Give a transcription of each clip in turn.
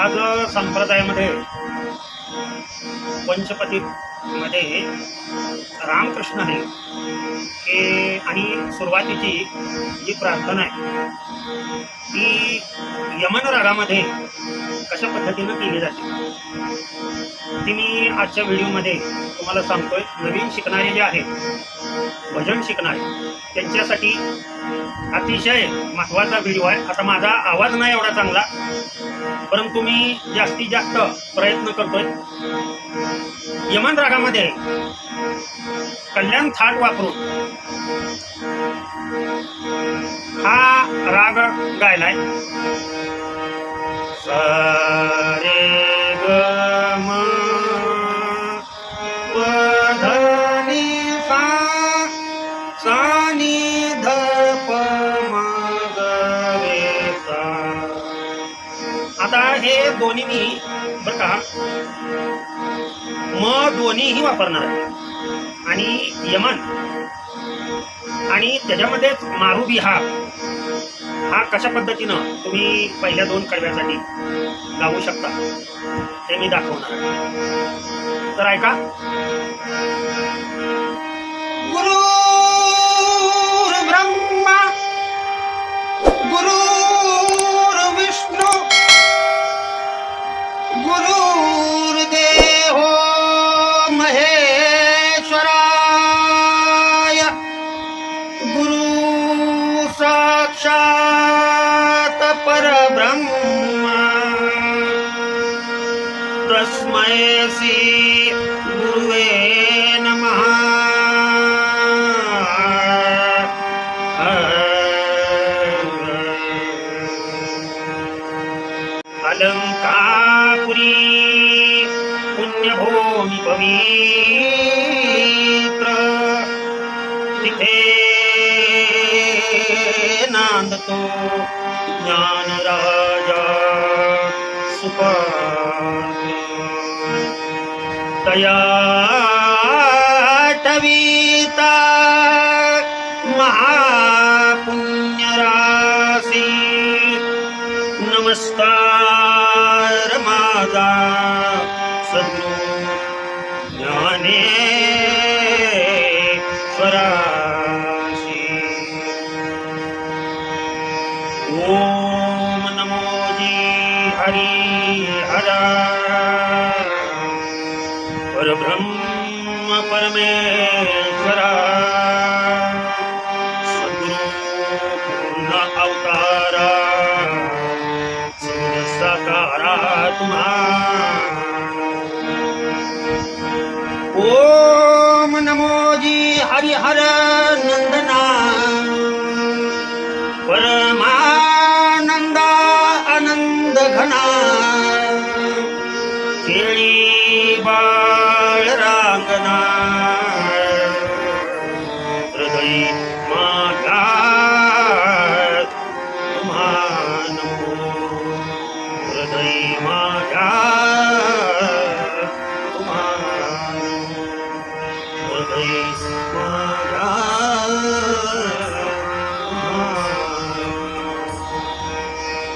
आज संप्रदायामध्ये पंचपतीमध्ये रामकृष्ण आहे. हे आणि सुरुवातीची जी प्रार्थना आहे ती यमन रागामध्ये कशा पद्धतीनं केली जाते? ती मी आजच्या व्हिडिओमध्ये तुम्हाला सांगतोय. नवीन शिकणारे जे आहेत भजन शिकणारे त्यांच्यासाठी अतिशय महत्त्वाचा व्हिडिओ आहे. आता माझा आवाज नाही एवढा चांगला परंतु मी जास्तीत जास्त प्रयत्न करतोय. यमन रागामध्ये कल्याण थाट वापरून हा राग गायलाय. हे दोन्ही मी बरं का? म दोन्हीही वापरणार आहे. आणि यमन. आणि त्याच्यामध्येच मारुबी हा. हा कशा पद्धतीनं तुम्ही पहिल्या दोन कडव्यासाठी लावू शकता ते मी दाखवणार तर ऐका. गुरु! साक्षात परब्रह्म। तस्मै श्री गुरुवे नमः। अलंकापुरी पुण्यभूमी पवित्र नांदतो ज्ञानराजा सुपात्र दया टविता महापुण्यराशी। नमस्कार माझा सद्गुरु ज्ञाने हरिहरा परब्रह्म परमेश्वरा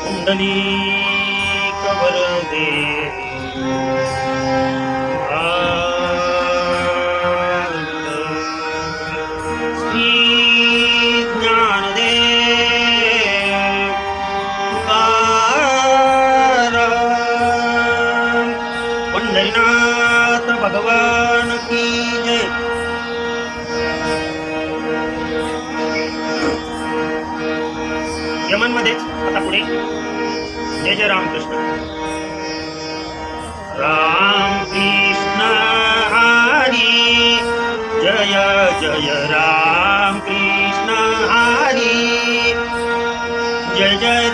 कुंडली कवर दे भगवान की जय। यमन मध्येच आता पुढे. जय जय रामकृष्ण. राम कृष्ण हरी। जय जय राम कृष्ण हरी। जय जय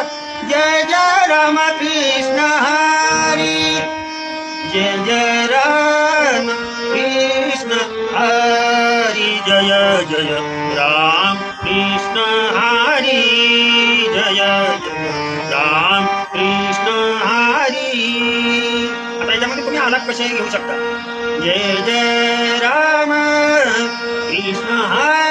जय जय राम कृष्ण हरी जय जय राम कृष्ण हरी जय जय राम कृष्ण हरी। आता याच्यामध्ये तुम्ही आलाप कसे घेऊ शकता? जय जय राम कृष्ण हरी